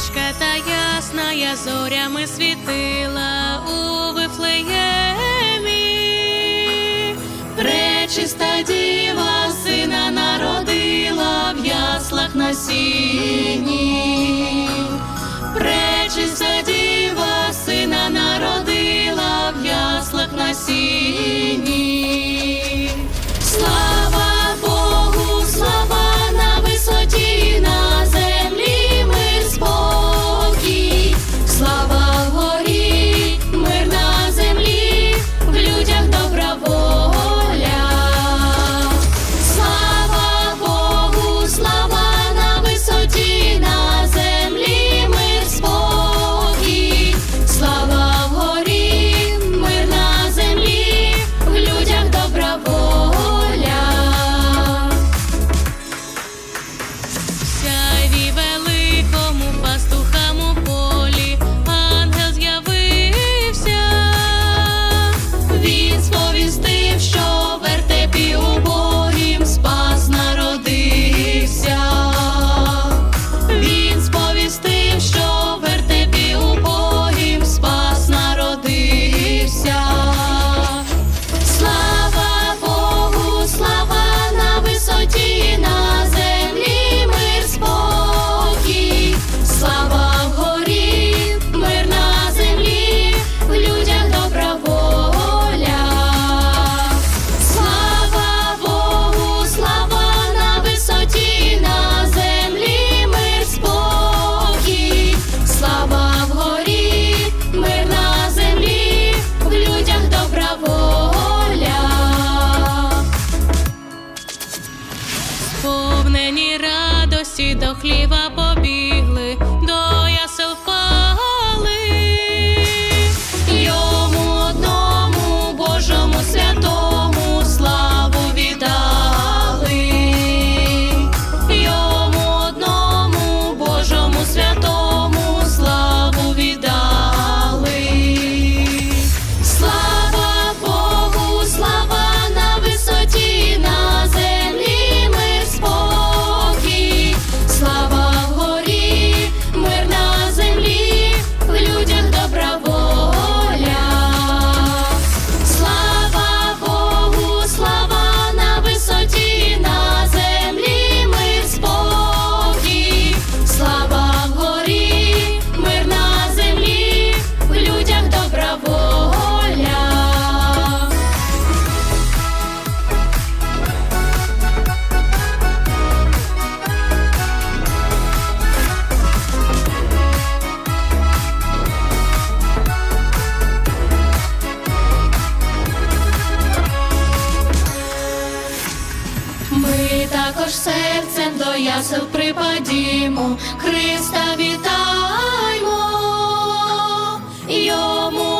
Річка та ясна зорями світила у вифлеє. clever. також серцем до ясел припадімо, Христа вітаймо. Йому